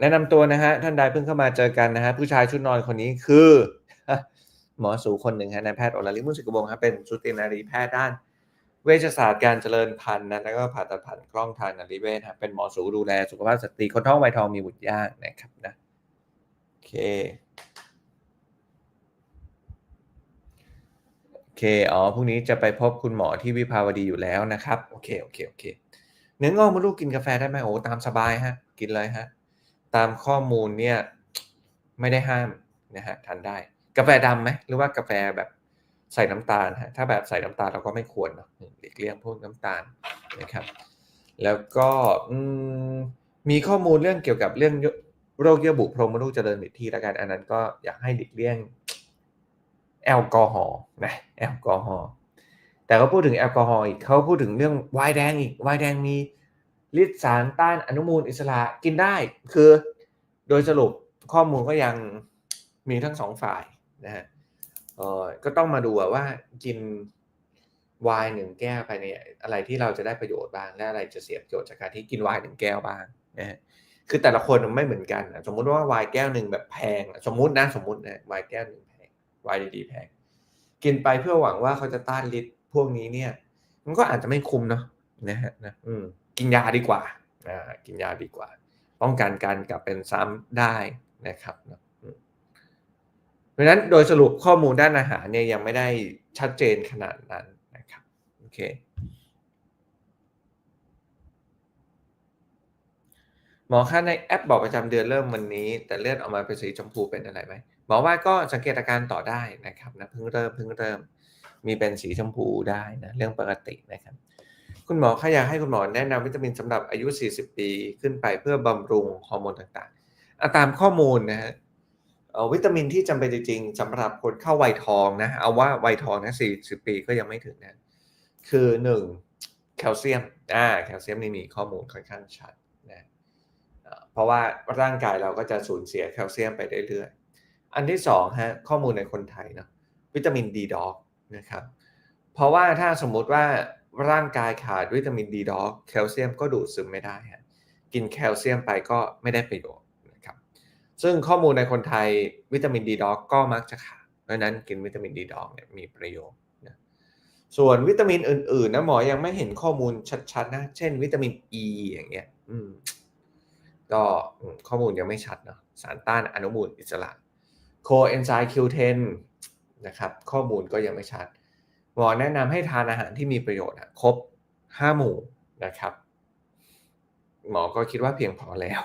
แนะนำตัวนะฮะท่านใดเพิ่งเข้ามาเจอกันนะฮะผู้ชายชุดนอนคนนี้คือ หมอสูคนหนึ่งฮะนายแพทย์อรลิมุสิกบงครับเป็นสุตินารีแพทย์ด้าน เวชศาสตร์การเจริญพันธุ์นะแล้วก็ผ่าตัดผ่านกล้องทางนารีเวชครับเป็นหมอสูดูแลสุขภาพสตรีคนท้องวัยทองมีบุตรยากนะครับนะโอเคโอเคอ๋อพรุ่งนี้จะไปพบคุณหมอที่วิภาวดีอยู่แล้วนะครับโอเคโอเคโอเคเนื้องอกมดลูกกินกาแฟได้ไหมโอ้ตามสบายฮะกินเลยฮะ ตามข้อมูลเนี่ยไม่ได้ห้ามนะฮะทานได้ กาแฟดำไหมหรือว่ากาแฟแบบใส่น้ำตาลฮะถ้าแบบใส่น้ำตาลเราก็ไม่ควรเนาะหลีกเลี่ยงพวกน้ำตาลนะครับ แล้วก็มีข้อมูลเรื่องเกี่ยวกับเรื่องโรคเยื่อบุโพรงมดลูกเจริญผิดที่แล้วกันอันนั้นก็อยากให้หลีกเลี่ยงแอลกอฮอล์นะแอลกอฮอล์แต่เขาพูดถึงแอลกอฮอล์อีกเขาพูดถึงเรื่องไวน์แดงอีกไวน์แดงมีฤทธิ์สารต้านอนุมูลอิสระกินได้ คือ โดยสรุปข้อมูลก็ยังมีทั้งสองฝ่ายนะฮะก็ต้องมาดูว่ากินไวน์หนึ่งแก้วไปเนี่ยอะไรที่เราจะได้ประโยชน์บ้าง และอะไรจะเสียประโยชน์จากการที่กินไวน์หนึ่งแก้วบ้างนะฮะคือแต่ละคนมันไม่เหมือนกันสมมุติว่าไวน์แก้วหนึ่งแบบแพง สมมุตินะสมมุตินะไวน์แก้วหนึ่งแพงไวน์ดีๆแพง กินไปเพื่อหวังว่าเขาจะต้านฤทธิ์พวกนี้เนี่ย มันก็อาจจะไม่คุ้มเนาะนะฮะนะอืมกินยาดีกว่าอ่ากินยาดีกว่า ป้องกันการกลับเป็นซ้ำได้นะครับเพราะฉะนั้นโดยสรุปข้อมูลด้านอาหารเนี่ยยังไม่ได้ชัดเจนขนาดนั้นนะครับโอเคหมอคะในแอปบอกประจำเดือนเริ่มวันนี้ แต่เลือดออกมาเป็นสีชมพูเป็นอะไรไหมหมอว่าก็สังเกตอาการต่อได้นะครับนะเพิ่งเริ่มเพิ่งเริ่มมีเป็นสีชมพูได้นะเรื่องปกตินะครับ คุณหมอขอยากให้คุณหมอแนะนำวิตามินสำหรับอายุ 40 ปีขึ้นไปเพื่อบำรุงฮอร์โมนต่างๆ ตามข้อมูลนะฮะวิตามินที่จำเป็นจริงๆสำหรับคนเข้าวัยทองนะ เอาว่าวัยทองนะ 40 ปีก็ยังไม่ถึงนะ คือ 1. แคลเซียม อ่า แคลเซียมนี่มีข้อมูลค่อนข้างชัดนะเพราะว่าร่างกายเราก็จะสูญเสียแคลเซียมไปเรื่อยๆ อันที่2ฮะ ข้อมูลในคนไทยเนาะ วิตามินดีด็อกนะครับ เพราะว่าถ้าสมมุติว่า ร่างกายขาดวิตามินดีด็อกแคลเซียมก็ดูดซึมไม่ได้ฮะกินแคลเซียมไปก็ไม่ได้ประโยชน์นะครับซึ่งข้อมูลในคนไทยวิตามินดีด็อกก็มักจะขาดเพราะนั้นกินวิตามินดีด็อกเนี่ยมีประโยชน์นะส่วนวิตามินอื่นๆนะหมอยังไม่เห็นข้อมูลชัดๆนะเช่น วิตามินอ e ีอย่างเงี้ยอืมก็ข้อมูลยังไม่ชัดเนาะสารต้านอนุมูลอิสระโคเอนไซม์ Q10 นะครับข้อมูลก็ยังไม่ชัด หมอแนะนำให้ทานอาหารที่มีประโยชน์ครบห้าหมู่นะครับ หมอก็คิดว่าเพียงพอแล้ว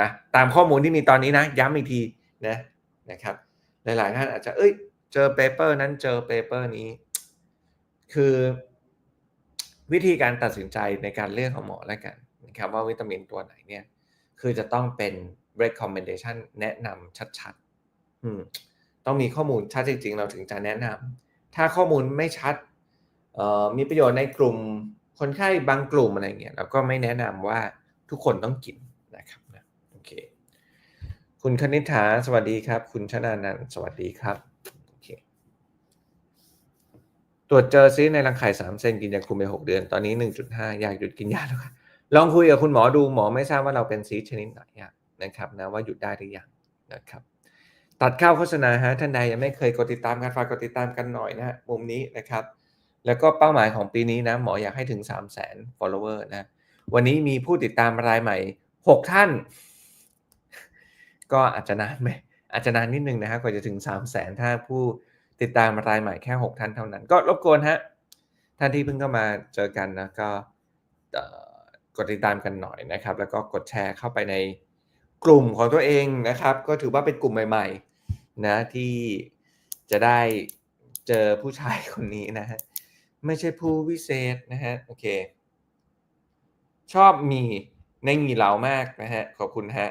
นะตามข้อมูลที่มีตอนนี้นะย้ำอีกทีนะนะครับ หลายๆท่านอาจจะเอ้ยเจอเปเปอร์นั้นเจอเปเปอร์นี้ คือวิธีการตัดสินใจในการเลือกของหมอแล้วกันนะครับว่าวิตามินตัวไหนเนี่ย คือจะต้องเป็น recommendation แนะนำชัดๆต้องมีข้อมูลชัดจริงๆ เราถึงจะแนะนำ ถ้าข้อมูลไม่ชัดมีประโยชน์ในกลุ่มคนไข้บางกลุ่มอะไรเงี้ยเราก็ไม่แนะนำว่าทุกคนต้องกินนะครับนะโอเคคุณคณิษฐาสวัสดีครับ คุณชนานันสวัสดีครับโอเคตรวจเจอซิในรังไข่สามเซนกินยาคุมไปหกเดือน ตอนนี้หนึ่งจุดห้าอยากหยุดกินยาแล้วครับลองคุยกับคุณหมอดูหมอไม่ทราบว่าเราเป็นซีชนิดไหนนะครับนะว่าหยุดได้หรือยังนะครับ ตัดเข้าโฆษณาฮะท่านใดยังไม่เคยกดติดตามกันฝากกดติดตามกันหน่อยนะฮะมุมนี้นะครับ แล้วก็เป้าหมายของปีนี้นะหมออยากให้ถึง 3 0 0 0 0 0 follower นะวันนี้มีผู้ติดตามรายใหม่ 6 ท่าน ก็อาจจะนานไหมอาจจะนานนิดนึงนะฮะกว่าจะถึง 3 0 0 0 0 0 ถ้าผู้ติดตามรายใหม่แค่ 6 ท่านเท่านั้น ก็รบกวนฮะท่านที่เพิ่งเข้ามาเจอกันนะก็กดติดตามกันหน่อยนะครับ แล้วก็กดแชร์เข้าไปในกลุ่มของตัวเองนะครับ ก็ถือว่าเป็นกลุ่มใหม่ นะที่จะได้เจอผู้ชายคนนี้นะฮะไม่ใช่ผู้วิเศษนะฮะโอเค ชอบมีในงีเหลามากนะฮะขอบคุณฮะ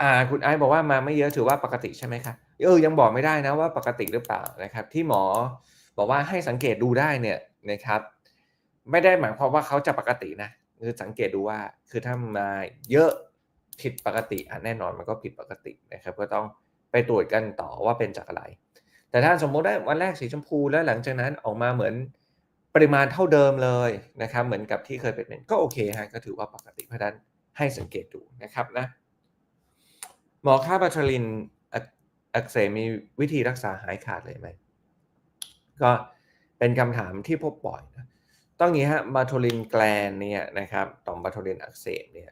อ่าคุณไอซ์บอกว่ามาไม่เยอะถือว่าปกติใช่ไหมครับเออยังบอกไม่ได้นะว่าปกติหรือเปล่านะครับ ที่หมอบอกว่าให้สังเกตดูได้เนี่ยนะครับ ไม่ได้หมายความว่าเขาจะปกตินะคือสังเกตดูว่าคือถ้ามาเยอะ ผิดปกติอะแน่นอนมันก็ผิดปกตินะครับก็ต้องไปตรวจกันต่อว่าเป็นจากอะไร แต่ถ้าสมมติได้วันแรกสีชมพูแล้วหลังจากนั้นออกมาเหมือนปริมาณเท่าเดิมเลยนะครับเหมือนกับที่เคยเป็นก็โอเคฮะก็ถือว่าปกติเพราะนั้นให้สังเกตดูนะครับนะหมอค่าบาทลินอักเสบมีวิธีรักษาหายขาดเลยไหมก็เป็นคำถามที่พบบ่อยนะต้องอย่างนี้ฮะบาโทลินแกลนเนี่ยนะครับต่อมบาโทลินอักเสบเนี่ย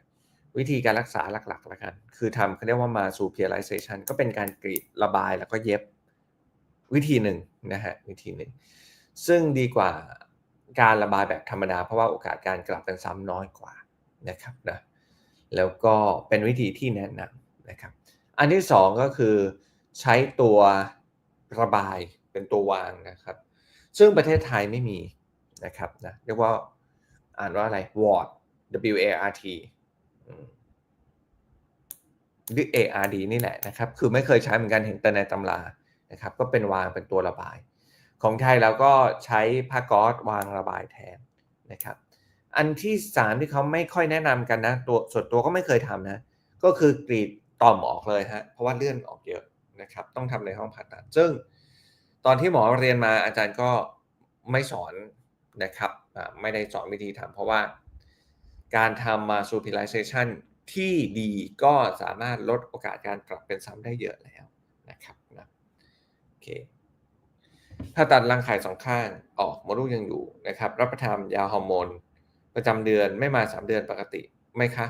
วิธีการรักษาหลักๆแล้วกัน คือทำเขาเรียกว่ามาซูเพียไลเซชันก็เป็นการกรีดระบายแล้วก็เย็บวิธีหนึ่งนะฮะวิธีหนึ่ง ซึ่งดีกว่าการระบายแบบธรรมดา เพราะว่าโอกาสการกลับเป็นซ้ำน้อยกว่านะครับนะแล้วก็เป็นวิธีที่แนะนำนะครับ อันที่สองก็คือใช้ตัวระบายเป็นตัววางนะครับ ซึ่งประเทศไทยไม่มีนะครับนะเรียกว่าอ่านว่าอะไร wart w a r t หรือ ARD นี่แหละนะครับ คือไม่เคยใช้เหมือนกันเห็นแต่ในตำรานะครับ ก็เป็นวางเป็นตัวระบาย ของไทยเราก็ใช้ผ้าก๊อซวางระบายแทนนะครับ อันที่สามที่เขาไม่ค่อยแนะนำกันนะ ตัวส่วนตัวก็ไม่เคยทำนะ ก็คือกรีดต่อมออกเลยฮะ เพราะว่าเลื่อนออกเยอะนะครับ ต้องทำในห้องผ่าตัด ซึ่งตอนที่หมอเรียนมาอาจารย์ก็ไม่สอนนะครับ ไม่ได้สอนวิธีทำเพราะว่า การทำมา superization ที่ดีก็สามารถลดโอกาสการกลับเป็นซ้ำได้เยอะแล้วนะครับนะโอเคถ้าตัดรังไข่สองข้างออกมดลูกยังอยู่นะครับ รับประทานยาฮอร์โมน ประจำเดือนไม่มาสามเดือนปกติไหมคะ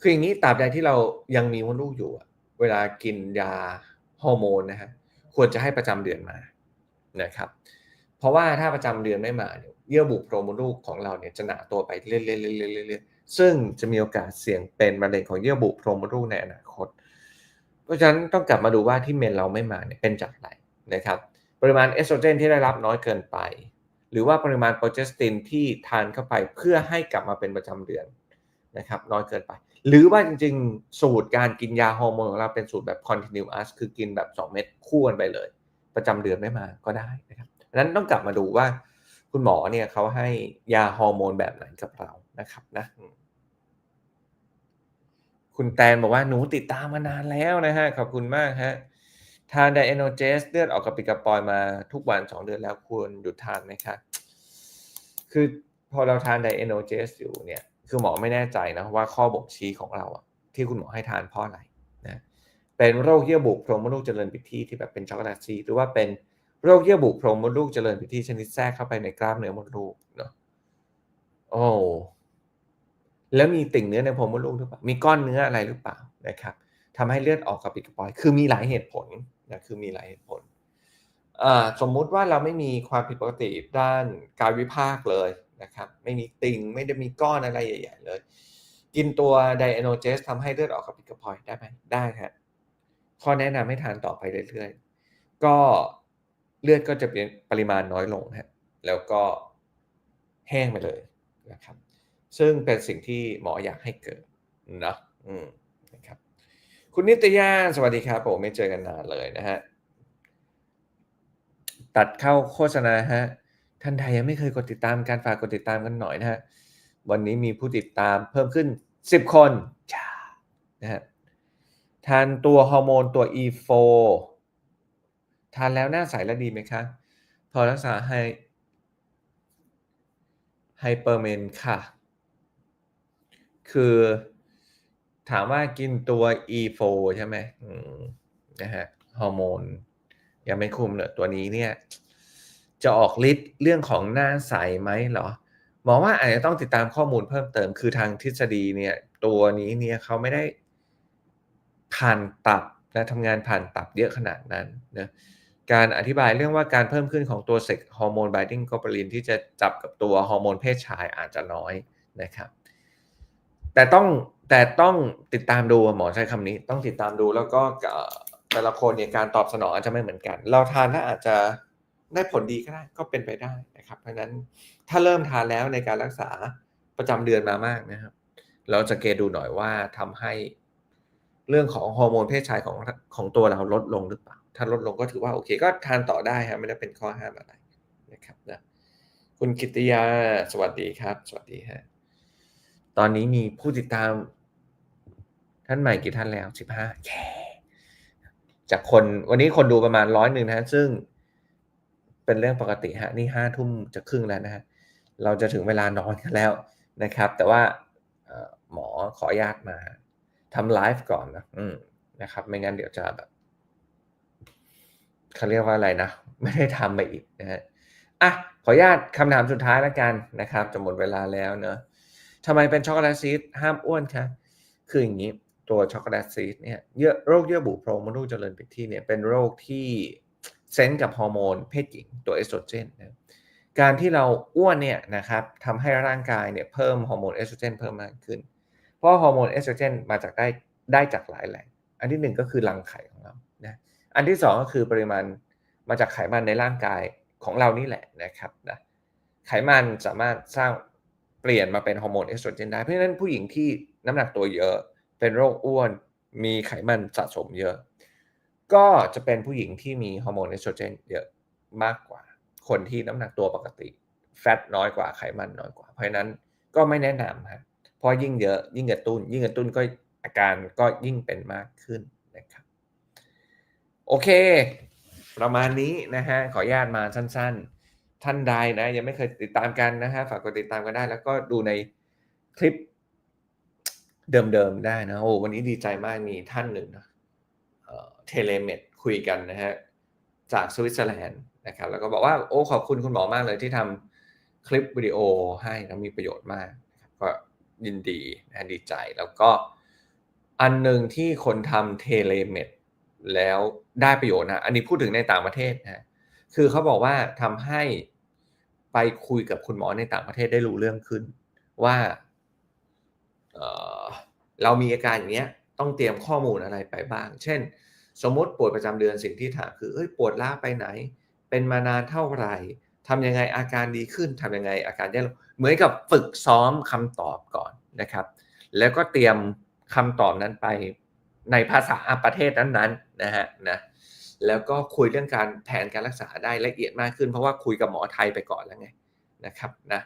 คืออย่างนี้ตราบใดที่เรายังมีมดลูกอยู่ เวลากินยาฮอร์โมนนะฮะควรจะให้ประจำเดือนมานะครับ ราะว่าถ้าประจำเดือนไม่มาเยเยื่อบุโพรงมดลูกของเราเนี่ยจะหนาตัวไปเรื่อยๆๆๆซึ่งจะมีโอกาสเสี่ยงเป็นมะเร็งของเยื่อบุโพรงมดลูกในอนาคต เพราะฉะนั้นต้องกลับมาดูว่าที่เมนเราไม่มาเนี่ยเป็นจากอะไรนะครับปริมาณเอสโตรเจนที่ได้รับน้อยเกินไป หรือว่าปริมาณโปรเจสตินที่ทานเข้าไปเพื่อให้กลับมาเป็นประจำเดือนนะครับน้อยเกินไป หรือว่าจริงๆ สูตรการกินยาฮอร์โมนของเราเป็นสูตรแบบ continuous คือกินแบบ 2 เม็ดคู่กันไปเลย ประจำเดือนไม่มาก็ได้นะครับ นั้นต้องกลับมาดูว่า คุณหมอเนี่ยเขาให้ยาฮอร์โมนแบบไหนกับเรานะครับนะคุณแตนบอกว่าหนูติดตามมานานแล้วนะฮะขอบคุณมากฮะทานไดเอโนเจสเลือดออกกระปิกระปอยมาทุกวันสองเดือนแล้วควรหยุดทานไหมครับคือพอเราทานไดเอโนเจสอยู่เนี่ย คือหมอไม่แน่ใจนะว่าข้อบ่งชี้ของเราอะที่คุณหมอให้ทานเพราะอะไรนะเป็นโรคเยื่อบุโพรงมดลูกเจริญผิดที่ที่แบบเป็นช็อกโกแลตซีหรือว่าเป็น โรคเยื่อบุโพรงมดลูกเจริญผิดที่ชนิดแทรกเข้าไปในกล้ามเนื้อมดลูกเนาะโอ้แล้วมีติ่งเนื้อในโพรงมดลูกหรือเปล่ามีก้อนเนื้ออะไรหรือเปล่านะครับทำให้เลือดออกกระปิดกระปอย คือมีหลายเหตุผลนะคือมีหลายเหตุผลสมมุติว่าเราไม่มีความผิดปกติด้านกายวิภาคเลยนะครับไม่มีติ่งไม่ได้มีก้อนอะไรใหญ่ๆเลย กินตัวไดเอโนเจสทำให้เลือดออกกระปิดกระปอยได้ไหมได้ครับข้อแนะนำให้ทานต่อไปเรื่อยๆ ก็ เลือดก็จะเป็นปริมาณน้อยลงฮะแล้วก็แห้งไปเลยนะครับ ซึ่งเป็นสิ่งที่หมออยากให้เกิดนะอืมนะครับคุณนิตยาสวัสดีครับผมไม่เจอกันนานเลยนะฮะตัดเข้าโฆษณาฮะท่านใดยังไม่เคยกดติดตามการฝากกดติดตามกันหน่อยนะฮะวันนี้มีผู้ติดตามเพิ่มขึ้น 10 คนจ้านะฮะทานตัวฮอร์โมนตัว E4 ทานแล้วหน้าใสและดีไหมคะ พอรักษาให้ไฮเปอร์เมนค่ะ คือถามว่ากินตัว E4 ใช่ไหมนะฮะฮอร์โมน ยังไม่คุมเลยตัวนี้เนี่ย จะออกฤทธิ์เรื่องของหน้าใสไหมเหรอหมอว่าอาจจะต้องติดตามข้อมูลเพิ่มเติมคือทางทฤษฎีเนี่ย ตัวนี้เนี่ยเขาไม่ได้ผ่านตับและทำงานผ่านตับเยอะขนาดนั้นนะ การอธิบายเรื่องว่าการเพิ่มขึ้นของตัวเซ็กฮอร์โมนไบดิ้งโคปลินที่จะจับกับตัวฮอร์โมนเพศชายอาจจะน้อยนะครับ แต่ต้องแต่ต้องติดตามดูหมอใช้คำนี้ ต้องติดตามดูแล้วก็แต่ละคนเนี่ยการตอบสนองอาจจะไม่เหมือนกัน เราทานแล้วอาจจะได้ผลดีก็ได้ก็เป็นไปได้นะครับ เพราะฉะนั้นถ้าเริ่มทานแล้วในการรักษาประจำเดือนมามากนะครับ เราจะเกดูหน่อยว่าทำให้เรื่องของฮอร์โมนเพศชายของของตัวเราลดลงหรือเปล่า ถ้าลดลงก็ถือว่าโอเคก็ทานต่อได้ครับไม่ได้เป็นข้อห้ามอะไรนะครับนะคุณกิติยาสวัสดีครับ สวัสดีฮะตอนนี้มีผู้ติดตาม ท่านใหม่กี่ท่านแล้วสิบห้าจากคนวันนี้คนดูประมาณร้อยหนึ่งนะซึ่งเป็นเรื่องปกติฮะนี่ห้าทุ่มจะครึ่งแล้วนะฮะเราจะถึงเวลานอนกันแล้วนะครับ แต่ว่าหมอขออนุญาตมาทำไลฟ์ก่อนนะอืมนะครับ ไม่งั้นเดี๋ยวจะแบบ เขาเรียกว่าอะไรนะ ไม่ได้ทำไปอีกนะฮะอะขออนุญาตคำถามสุดท้ายแล้วกันนะครับจะหมดเวลาแล้วเนอะทำไมเป็นช็อกโกแลตซีดห้ามอ้วนคะคืออย่างนี้ตัวช็อกโกแลตซีดเนี่ยเยื่อโรคเยื่อบุโพรงมดลูกเจริญผิดที่เนี่ยเป็นโรคที่เซนกับฮอร์โมนเพศหญิงตัวเอสโตรเจนนะการที่เราอ้วนเนี่ยนะครับทำให้ร่างกายเนี่ยเพิ่มฮอร์โมนเอสโตรเจนเพิ่มมากขึ้น เพราะฮอร์โมนเอสโตรเจนมาจากได้ได้จากหลายแหล่งอันที่หนึ่งก็คือรังไข่ของเรา อันที่สองก็คือปริมาณมาจากไขมันในร่างกายของเรานี่แหละนะครับนะไขมันสามารถสร้างเปลี่ยนมาเป็นฮอร์โมนเอสโตรเจนได้ เพราะฉะนั้นผู้หญิงที่น้ำหนักตัวเยอะ เป็นโรคอ้วน มีไขมันสะสมเยอะ ก็จะเป็นผู้หญิงที่มีฮอร์โมนเอสโตรเจนเยอะมากกว่า คนที่น้ำหนักตัวปกติแฟตน้อยกว่าไขมันน้อยกว่า เพราะฉะนั้นก็ไม่แนะนำครับเพราะยิ่งเยอะยิ่งกระตุ้น ยิ่งกระตุ้นก็อาการก็ยิ่งเป็นมากขึ้นนะครับ โอเค ประมาณนี้นะฮะขออนุญาตมาสั้น ๆ ท่านใดนะยังไม่เคยติดตามกันนะฮะฝากกดติดตามกันได้ แล้วก็ดูในคลิปเดิมๆได้นะโอ้วันนี้ดีใจมากมีท่านหนึ่งนะเทเลเมดคุยกันนะฮะจากสวิตเซอร์แลนด์นะครับแล้วก็บอกว่าโอ้ขอบคุณคุณหมอมากเลยที่ทำคลิปวิดีโอให้นะมีประโยชน์มากก็ยินดีนะดีใจแล้วก็อันหนึ่งที่คนทำเทเลเมด แล้วได้ประโยชน์นะอันนี้พูดถึงในต่างประเทศนะคือเขาบอกว่าทำให้ไปคุยกับคุณหมอในต่างประเทศได้รู้เรื่องขึ้น ว่าเเรามีอาการอย่างเนี้ยต้องเตรียมข้อมูลอะไรไปบ้าง เช่น สมมติปวดประจำเดือนสิ่งที่ถามคือเอ้ยปวดล้าไปไหน เป็นมานานเท่าไหร่ทำยังไงอาการดีขึ้นทำยังไงอาการแย่ลงเหมือนกับฝึกซ้อมคำตอบก่อนนะครับ แล้วก็เตรียมคำตอบนั้นไป ในภาษาประเทศนั้นๆนะฮะนะแล้วก็คุยเรื่องการแผนการรักษาได้ละเอียดมากขึ้น เพราะว่าคุยกับหมอไทยไปก่อนแล้วไงนะครับนะ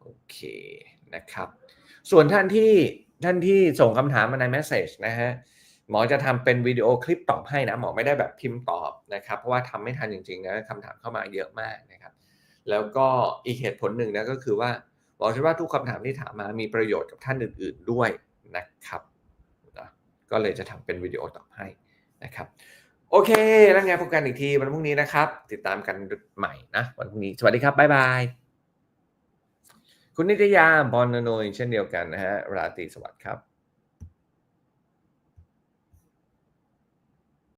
โอเคนะครับ ส่วนท่านที่ท่านที่ส่งคำถามมาใน message นะฮะหมอจะทำเป็นวิดีโอคลิปตอบให้นะหมอไม่ได้แบบพิมพ์ตอบนะครับ เพราะว่าทำไม่ทันจริงๆนะคำถามเข้ามาเยอะมากนะครับ แล้วก็อีกเหตุผลหนึ่งนะก็คือว่าหมอคิดว่าทุกคำถามที่ถามมามีประโยชน์กับท่านอื่น ๆด้วยนะครับ ก็เลยจะทำเป็นวิดีโอตอบให้นะครับโอเค แล้วไงพบกันอีกทีวันพรุ่งนี้นะครับ ติดตามกันใหม่นะ วันพรุ่งนี้ สวัสดีครับ บ๊ายบาย คุณนิตยาบอลนนยเช่นเดียวกันนะฮะ ราตรีสวัสดิ์ครับ